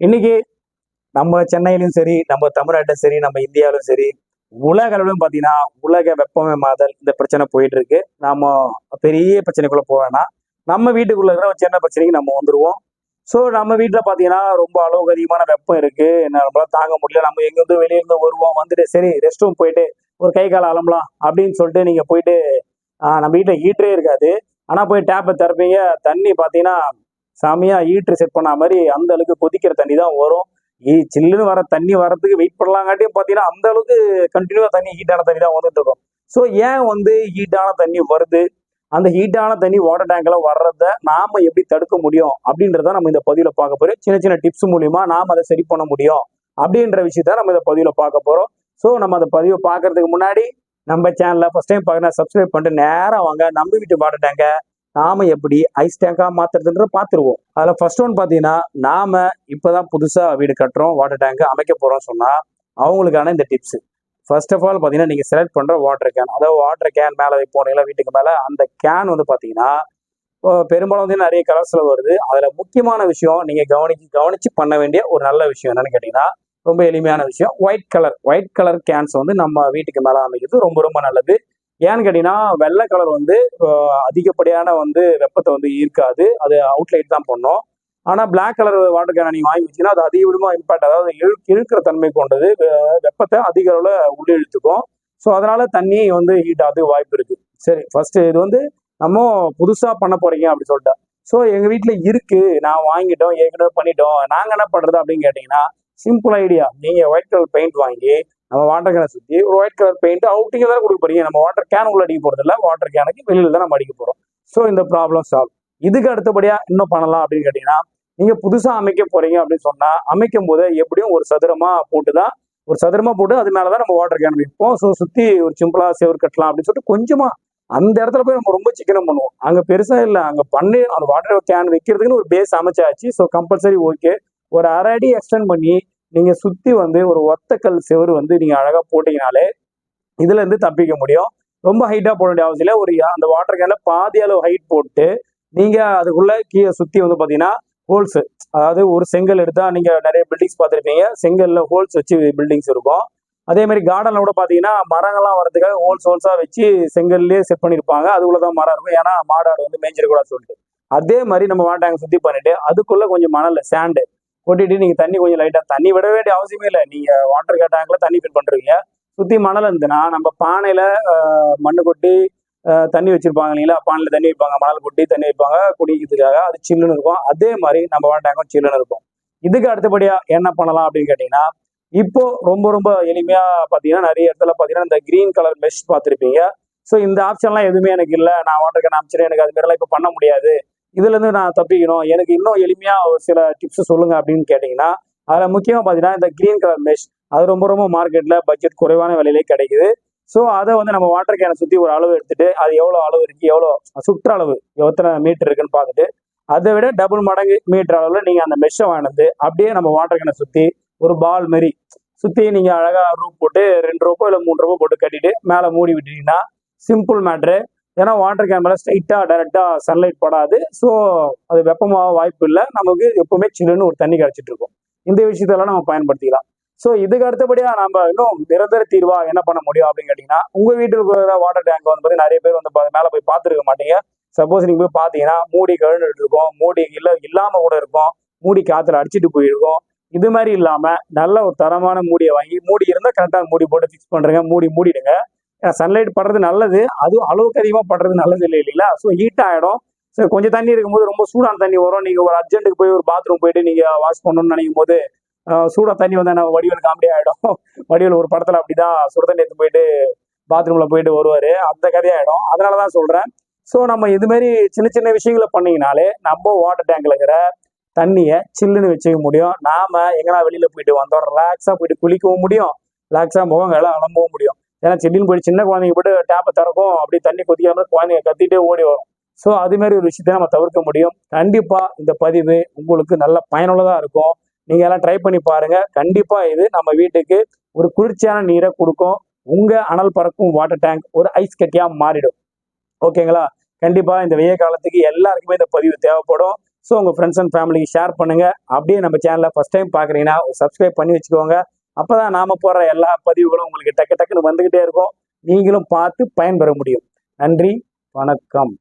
இன்னைக்கு நம்ம சென்னையிலும் சரி நம்ம தமிழ்நாட்டிலும் சரி நம்ம இந்தியாவிலும் சரி உலக அளவிலும் பார்த்தீங்கன்னா உலக வெப்பமயமாதல் இந்த பிரச்சனை போயிட்டு இருக்கு. நாம பெரிய பிரச்சனைக்குள்ள போக நம்ம வீட்டுக்குள்ள இருக்கிற ஒரு சின்ன பிரச்சனைக்கு நம்ம வந்துடுவோம் ஸோ நம்ம வீட்டில் பார்த்தீங்கன்னா ரொம்ப அளவுக்கு அதிகமான வெப்பம் இருக்கு. என்ன நம்மளால தாங்க முடியல. நம்ம எங்கேருந்து வெளியிருந்து வருவோம் வந்துட்டு சரி ரெஸ்ட் ரூம் போயிட்டு ஒரு கை கால் அலம்பலாம் அப்படின்னு சொல்லிட்டு நீங்க போயிட்டு நம்ம வீட்டில் ஹீட்டரே இருக்காது. ஆனால் போய் டேப்பை திறப்பீங்க. தண்ணி பார்த்தீங்கன்னா செமையா ஹீட்ரு செட் பண்ண மாதிரி அந்த அளவுக்கு கொதிக்கிற தண்ணி தான் வரும். ஈ சில்லுன்னு வர தண்ணி வரதுக்கு வெயிட் பண்ணலாங்காட்டியும் பார்த்தீங்கன்னா அந்த அளவுக்கு கண்டினியூவாக தண்ணி ஹீட்டான தண்ணி தான் வந்துட்டு இருக்கும். ஸோ ஏன் வந்து ஹீட்டான தண்ணி வருது? அந்த ஹீட்டான தண்ணி வாட்டர் டேங்க்ல வர்றத நாம எப்படி தடுக்க முடியும்? அப்படின்றத நம்ம இந்த பதிவில் பார்க்க போறோம். சின்ன சின்ன டிப்ஸ் மூலியமா நாம் அதை சரி பண்ண முடியும். அப்படின்ற விஷயத்த நம்ம இந்த பதிவில் பார்க்க போறோம். ஸோ நம்ம அந்த பதிவை பார்க்கறதுக்கு முன்னாடி நம்ம சேனலை ஃபர்ஸ்ட் டைம் பார்க்கணும் சப்ஸ்கிரைப் பண்ணிட்டு நேரம் வாங்க. நம்ம வீட்டு வாட்டர் டேங்கை நாம எப்படி ஐஸ் டேங்கா மாத்துறதுன்ற பார்த்துருவோம் அதில் ஃபர்ஸ்ட் ஒன் பார்த்தீங்கன்னா நாம இப்போதான் புதுசா வீடு கட்டுறோம் வாட்டர் டேங்க் அமைக்க போறோம் சொன்னா அவங்களுக்கான இந்த டிப்ஸ் ஃபர்ஸ்ட் ஆஃப் ஆல் பார்த்தீங்கன்னா நீங்கள் செலக்ட் பண்ணுற வாட்டர் கேன் அதாவது வாட்டர் கேன் மேலே போனீங்களா வீட்டுக்கு மேலே அந்த கேன் வந்து பார்த்தீங்கன்னா பெரும்பாலும் வந்து நிறைய கலர்ஸில் வருது. அதில் முக்கியமான விஷயம் நீங்கள் கவனிச்சு கவனிச்சு பண்ண வேண்டிய ஒரு நல்ல விஷயம் என்னன்னு கேட்டிங்கன்னா ரொம்ப எளிமையான விஷயம் white colour white colour cans வந்து நம்ம வீட்டுக்கு மேலே அமைக்கிறது ரொம்ப ரொம்ப நல்லது. ஏன்னு கேட்டிங்கன்னா வெள்ளை கலர் வந்து அதிகப்படியான வந்து வெப்பத்தை வந்து ஈர்க்காது. அது அவுட்லைட் தான் பண்ணும். ஆனால் பிளாக் கலர் வாட்டர் கேன் நீங்கள் வாங்கி வச்சிங்கன்னா அது அதிகமாக விதமாக இம்பாக்ட் அதாவது இழு இழுக்கிற தன்மை கொண்டது வெப்பத்தை அதிக அளவில் உள்ளே இழுத்துக்கும். ஸோ அதனால தண்ணி வந்து ஹீட் ஆகுது வாய்ப்பு இருக்கு. சரி ஃபர்ஸ்ட் இது வந்து நம்ம புதுசாக பண்ண போறீங்க அப்படின்னு சொல்லிட்டேன் ஸோ எங்கள் வீட்டில் இருக்கு. நான் வாங்கிட்டோம் ஏற்கனவே பண்ணிட்டோம். நாங்கள் என்ன பண்ணுறது அப்படின்னு கேட்டிங்கன்னா சிம்பிள் ஐடியா நீங்கள் ஒயிட் கலர் பெயிண்ட் வாங்கி நம்ம வாட்டர் கேனை சுற்றி ஒரு ஒயிட் கலர் பெயிண்ட் அவுட்டிங்க தான் கொடுக்க போறீங்க? நம்ம வாட்டர் கேன் உள்ள அடிக்க போகிறது இல்லை. வாட்டர் கேனுக்கு வெளியில தான் நம்ம அடிக்க போகிறோம் ஸோ இந்த ப்ராப்ளம் சால்வ் இதுக்கு அடுத்தபடியாக இன்னும் பண்ணலாம் அப்படின்னு கேட்டிங்கன்னா நீங்கள் புதுசாக அமைக்க போறீங்க அப்படின்னு சொன்னால் அமைக்கும் போது எப்படியும் ஒரு சதுரமாக போட்டு தான் ஒரு சதுரமாக போட்டு அது மேலே தான் நம்ம வாட்டர் கேன் வைப்போம். ஸோ சுற்றி ஒரு சிம்பிளாக சேவர் கட்டலாம் அப்படின்னு சொல்லிட்டு கொஞ்சமாக அந்த இடத்துல போய் நம்ம ரொம்ப சிக்கனம் பண்ணுவோம். அங்கே பெருசாக இல்லை. அங்கே பண்ணி அந்த வாட்டர் கேன் வைக்கிறதுக்குன்னு ஒரு பேஸ் அமைச்சாச்சு. ஸோ கம்பல்சரி ஓகே ஒரு அரை அடி எக்ஸ்டெண்ட் பண்ணி நீங்கள் சுற்றி வந்து ஒரு ஒத்தக்கல் செவரு வந்து நீங்கள் அழகாக போட்டிங்கனாலே இதுல இருந்து தப்பிக்க முடியும். ரொம்ப ஹைட்டாக போட வேண்டிய அவசியம் இல்லை. ஒரு அந்த வாட்டர் கேன்ல பாதி அளவு ஹைட் போட்டு நீங்கள் அதுக்குள்ள கீழே சுற்றி வந்து பார்த்தீங்கன்னா ஹோல்ஸ் அதாவது ஒரு செங்கல் எடுத்தா நீங்க நிறைய பில்டிங்ஸ் பார்த்துருப்பீங்க. செங்கல்ல ஹோல்ஸ் வச்சு பில்டிங்ஸ் இருக்கும். அதே மாதிரி கார்டன்ல கூட பாத்தீங்கன்னா மரங்கள்லாம் வரதுக்காக ஹோல்ஸ் ஹோல்ஸா வச்சு செங்கல்லே செட் பண்ணிருப்பாங்க. அதுக்குள்ளதான் மரம் இருக்கும். ஏன்னா மாடாடு வந்து மேய்ஞ்சிடக்கூடாது சொல்லிட்டு. அதே மாதிரி நம்ம வாட்டாங்க சுத்தி பண்ணிட்டு அதுக்குள்ள கொஞ்சம் மணல் சாண்டு கொட்டிட்டு நீங்க தண்ணி கொஞ்சம் லைட்டா தண்ணி விட வேண்டிய அவசியமே இல்லை. நீங்க வாட்டர் கேட்டாங்கல தண்ணி ஃபில் பண்றீங்க. சுத்தி மணல் இருந்துன்னா நம்ம பானையில மண்ணு கொட்டி தண்ணி வச்சிருப்பாங்க இல்லைங்களா? பானையில தண்ணி வைப்பாங்க. மணல் கொட்டி தண்ணி வைப்பாங்க. குடிக்கிறதுக்காக அது சில்லுன்னு இருக்கும். அதே மாதிரி நம்ம வாட்டாங்கும் சில்லுன்னு இருக்கும். இதுக்கு அடுத்தபடியா என்ன பண்ணலாம் அப்படின்னு கேட்டீங்கன்னா இப்போ ரொம்ப ரொம்ப எளிமையா பாத்தீங்கன்னா நிறைய இடத்துல பாத்தீங்கன்னா இந்த கிரீன் கலர் மெஷ் பார்த்துருப்பீங்க. ஸோ இந்த ஆப்ஷன்லாம் எதுவுமே எனக்கு இல்லை. நான் வாட்டர் கேன் அமைச்சிருக்கேன் எனக்கு அது மாதிரிலாம் இப்போ பண்ண முடியாது. இதுல இருந்து நான் தப்பிக்கணும். எனக்கு இன்னும் எளிமையா ஒரு சில டிப்ஸ் சொல்லுங்க அப்படின்னு கேட்டீங்கன்னா அதுல முக்கியமா பாத்தீங்கன்னா இந்த கிரீன் கலர் மெஷ் அது ரொம்ப ரொம்ப மார்க்கெட்ல பட்ஜெட் குறைவான விலையிலே கிடைக்குது. ஸோ அதை வந்து நம்ம வாட்டர் கேனை சுற்றி ஒரு அளவு எடுத்துட்டு அது எவ்வளோ அளவு இருக்கு எவ்வளோ சுற்ற அளவு எத்தனை மீட்டர் இருக்குன்னு பார்த்துட்டு அதை விட டபுள் மடங்கு மீட்டர் அளவில் நீங்கள் அந்த மெஷ்ஷை வாங்கினது அப்படியே நம்ம வாட்டர் கேனை சுற்றி ஒரு பால் மாரி சுற்றி நீங்கள் அழகாக ரூப் போட்டு ரெண்டு ரூபா இல்லை மூணு ரூபா போட்டு கட்டிட்டு மேலே மூடி விட்டீங்கன்னா சிம்பிள் மேட்ரு ஏன்னா வாட்டர் கேன் மேலே ஸ்ட்ரைட்டாக டைரெக்டாக சன்லைட் படாது. ஸோ அது வெப்பமாக வாய்ப்பு இல்லை. நமக்கு எப்பவுமே சில்லுன்னு ஒரு தண்ணி கிடச்சிட்டு இருக்கும். இந்த விஷயத்தெல்லாம் நம்ம பயன்படுத்திக்கலாம். ஸோ இதுக்கு அடுத்தபடியாக நம்ம இன்னும் நிரந்தர தீர்வாக என்ன பண்ண முடியும் அப்படின்னு கேட்டிங்கன்னா உங்கள் வீட்டில் இருக்கிற வாட்டர் டேங்க் வந்து பார்த்தீங்கன்னா நிறைய பேர் வந்து மேலே போய் பார்த்துருக்க மாட்டீங்க. சப்போஸ் நீங்கள் போய் பார்த்தீங்கன்னா மூடி கழுந்துட்டு இருக்கும். மூடி இல்லை இல்லாமல் கூட இருக்கும். மூடி காற்றுல அடிச்சிட்டு போயிருக்கும். இது மாதிரி இல்லாமல் நல்ல ஒரு தரமான மூடியை வாங்கி மூடி இருந்தால் கரெக்டாக மூடி போட்டு ஃபிக்ஸ் பண்ணுறேங்க மூடி மூடிடுங்க. சன்லைட் படுறது நல்லது. அதுவும் அளவுக்கு அதிகமாக படுறது நல்லது இல்லை இல்லைங்களா? ஸோ ஹீட் ஆகிடும் ஸோ கொஞ்சம் தண்ணி இருக்கும்போது ரொம்ப சூடான தண்ணி வரும். நீங்கள் ஒரு அர்ஜென்ட்டுக்கு போய் ஒரு பாத்ரூம் போயிட்டு நீங்கள் வாஷ் பண்ணணும்னு நினைக்கும் போது சூடாக தண்ணி வந்து நம்ம வடிவேல் காமெடி ஆகிடும் வடிவேல் ஒரு படத்தில் அப்படிதான் சுட தண்ணி எடுத்து போயிட்டு பாத்ரூமில் போயிட்டு வருவார். அந்த கதையாயிடும் அதனால தான் சொல்கிறேன் ஸோ நம்ம இதுமாரி சின்ன சின்ன விஷயங்களை பண்ணிங்கனாலே நம்ம வாட்டர் டேங்க்ல இருக்கிற தண்ணியை சில்லுன்னு வச்சுக்க முடியும். நாம எங்கன்னா வெளியில் போயிட்டு வந்தோம் ரிலாக்ஸாக போயிட்டு குளிக்கவும் முடியும். ரிலாக்ஸாக முகம் வேலை அலம்பவும் முடியும். ஏன்னா சில்லுன்னு போய் சின்ன குழந்தைங்க போட்டு டேப்பை திறக்கும் அப்படியே தண்ணி கொதிக்காம குழந்தைங்க கத்திட்டே ஓடி வரும். ஸோ அது மாதிரி ஒரு விஷயத்தை நம்ம தவிர்க்க முடியும். கண்டிப்பாக இந்த பதிவு உங்களுக்கு நல்ல பயனுள்ளதாக இருக்கும். நீங்கள் எல்லாம் ட்ரை பண்ணி பாருங்கள் கண்டிப்பாக இது நம்ம வீட்டுக்கு ஒரு குளிர்ச்சியான நீரை கொடுக்கும். உங்கள் அனல் பறக்கும் வாட்டர் டேங்க் ஒரு ஐஸ் கட்டியாக மாறிடும். ஓகேங்களா? கண்டிப்பாக இந்த வெய்ய காலத்துக்கு எல்லாருக்குமே இந்த பதிவு தேவைப்படும். ஸோ உங்கள் ஃப்ரெண்ட்ஸ் அண்ட் ஃபேமிலிக்கு ஷேர் பண்ணுங்க. அப்படியே நம்ம சேனலை ஃபஸ்ட் டைம் பார்க்குறீங்கன்னா சப்ஸ்கிரைப் பண்ணி வச்சுக்கோங்க. அப்போ தான் நாம போடுற எல்லா பதிவுகளும் உங்களுக்கு டக்கு டக்குன்னு வந்துக்கிட்டே இருக்கும். நீங்களும் பார்த்து பயன்பெற முடியும். நன்றி வணக்கம்.